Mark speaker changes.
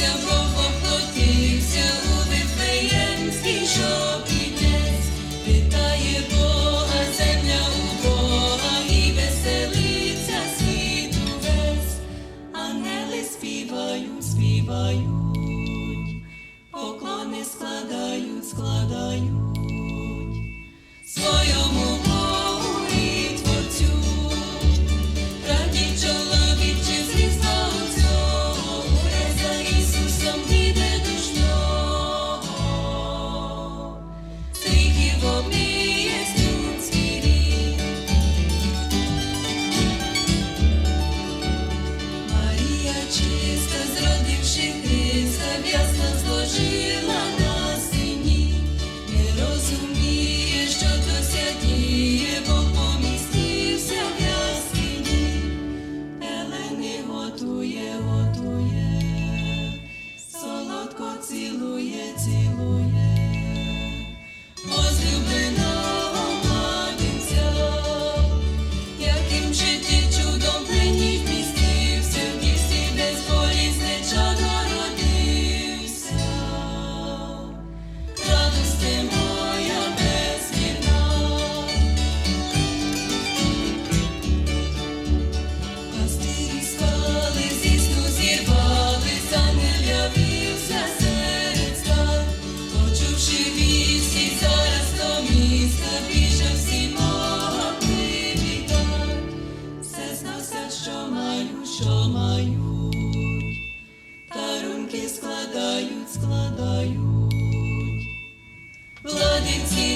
Speaker 1: народився, Бог воплотився у вітає Бога, земля у Бога і веселиться світ увесь, ангели співають, співають. Твоєго Твоє. що мають, тарунки складають, складають, владиці.